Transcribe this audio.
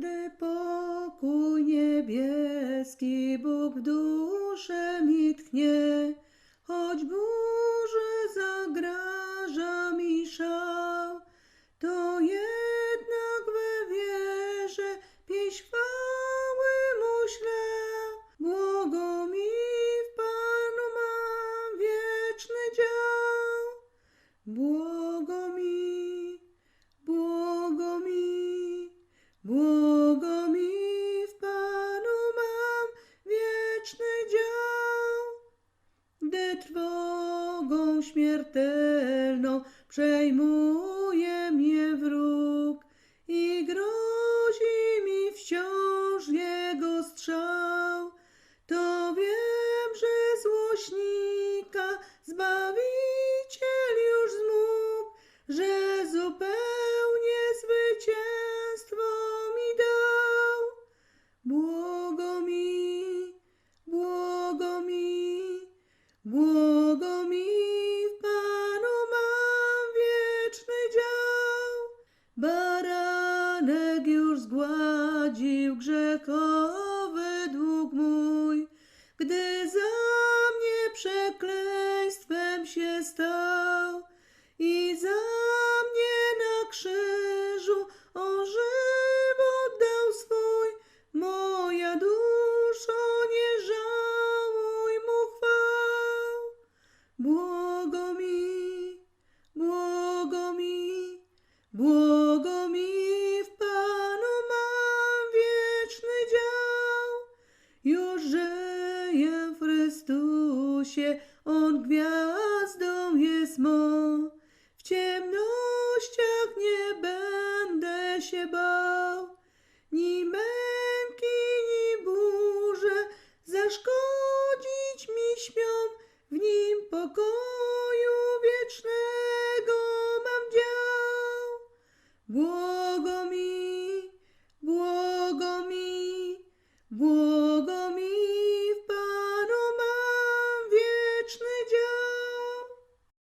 Gdy pokój niebieski Bóg w duszę mi tchnie, choć burzy zagraża mi szał, to jednak we wierze pieśń chwały mu ślę. Błogo mi w Panu mam wieczny dział. Błogo Gdy trwogą śmiertelną przejmuje mnie wróg i grozi błogo mi w Panu mam wieczny dział. Baranek już zgładził grzechowy On gwiazdą jest mą. W ciemnościach nie będę się bał, ni męki, ni burze zaszkodzić mi śmią. W nim pokoju wiecznego mam dział. Błogo mi, błogo mi, błogo